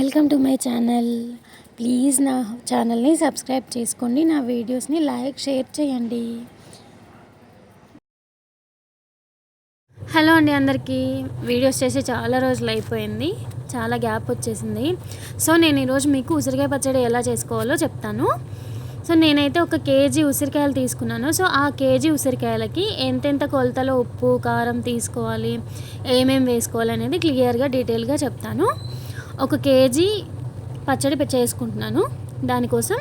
Welcome to my channel. Please నా ఛానల్ని subscribe చేసుకోండి నా వీడియోస్ని లైక్ షేర్ చేయండి. హలో అండి అందరికీ. వీడియోస్ చేసి చాలా రోజులు అయిపోయింది. చాలా గ్యాప్ వచ్చేసింది. సో నేను ఈరోజు మీకు ఉసిరికాయ పచ్చడి ఎలా చేసుకోవాలో చెప్తాను. సో నేనైతే ఒక కేజీ ఉసిరికాయలు తీసుకున్నాను. సో ఆ కేజీ ఉసిరికాయలకి ఎంతెంత కొలతలో ఉప్పు కారం తీసుకోవాలి ఏమేమి వేసుకోవాలి అనేది క్లియర్గా డీటెయిల్గా చెప్తాను. ఒక కేజీ పచ్చడి చేసుకుంటున్నాను. దానికోసం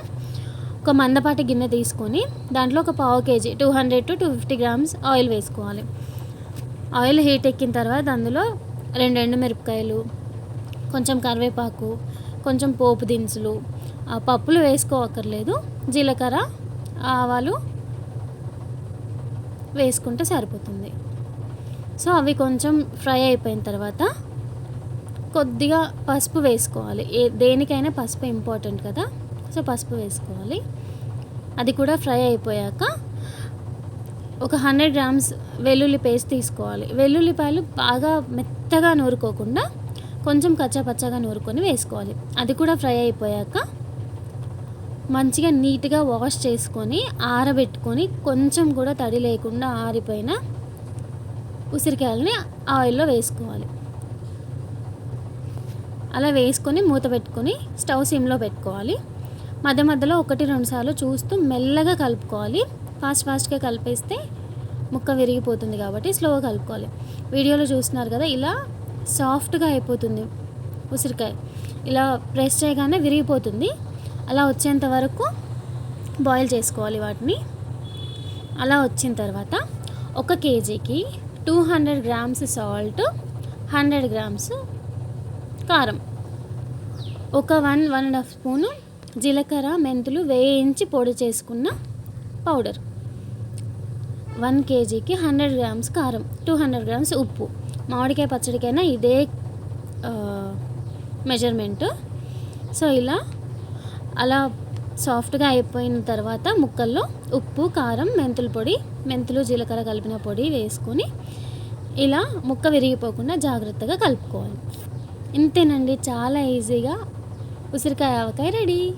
ఒక మందపాటి గిన్నె తీసుకొని దాంట్లో ఒక పావు kg two hundred to two fifty grams oil వేసుకోవాలి. ఆయిల్ హీట్ ఎక్కిన తర్వాత అందులో రెండు ఎండుమిరపకాయలు కొంచెం కరివేపాకు కొంచెం పోపు దినుసులు పప్పులు వేసుకోవక్కర్లేదు. జీలకర్ర ఆవాలు వేసుకుంటే సరిపోతుంది. సో అవి కొంచెం ఫ్రై అయిపోయిన తర్వాత కొద్దిగా పసుపు వేసుకోవాలి. ఏ దేనికైనా పసుపు ఇంపార్టెంట్ కదా. సో పసుపు వేసుకోవాలి. అది కూడా ఫ్రై అయిపోయాక ఒక హండ్రెడ్ గ్రామ్స్ వెల్లుల్లి పేస్ట్ తీసుకోవాలి. వెల్లుల్లిపాయలు బాగా మెత్తగా నూరుకోకుండా కొంచెం కచ్చాపచ్చగా నూరుకొని వేసుకోవాలి. అది కూడా ఫ్రై అయిపోయాక మంచిగా నీట్గా వాష్ చేసుకొని ఆరబెట్టుకొని కొంచెం కూడా తడి లేకుండా ఆరిపోయిన ఉసిరికాయలని ఆయిల్లో వేసుకోవాలి. అలా వేసుకొని మూత పెట్టుకొని స్టవ్ సిమ్లో పెట్టుకోవాలి. మధ్య మధ్యలో ఒకటి రెండు సార్లు చూస్తూ మెల్లగా కలుపుకోవాలి. ఫాస్ట్ ఫాస్ట్గా కలిపేస్తే ముక్క విరిగిపోతుంది కాబట్టి స్లోగా కలుపుకోవాలి. వీడియోలో చూస్తున్నారు కదా ఇలా సాఫ్ట్గా అయిపోతుంది ఉసిరికాయ. ఇలా ప్రెస్ చేయగానే విరిగిపోతుంది. అలా వచ్చేంత వరకు బాయిల్ చేసుకోవాలి వాటిని. అలా వచ్చిన తర్వాత ఒక కేజీకి two hundred grams salt hundred grams కారం. ఒక one one and half spoon జీలకర్ర మెంతులు వేయించి పొడి చేసుకున్న పౌడర్. వన్ కేజీకి హండ్రెడ్ గ్రామ్స్ కారం టూ హండ్రెడ్ గ్రామ్స్ ఉప్పు. మామిడికాయ పచ్చడికైనా ఇదే మెజర్మెంట్ సో ఇలా అలా సాఫ్ట్గా అయిపోయిన తర్వాత ముక్కల్లో ఉప్పు కారం మెంతుల పొడి మెంతులు జీలకర్ర కలిపిన పొడి వేసుకొని ఇలా ముక్క విరిగిపోకుండా జాగ్రత్తగా కలుపుకోవాలి. ఇంతేనండి చాలా ఈజీగా. ఉసిరికాయ ఆవకాయ రెడీ.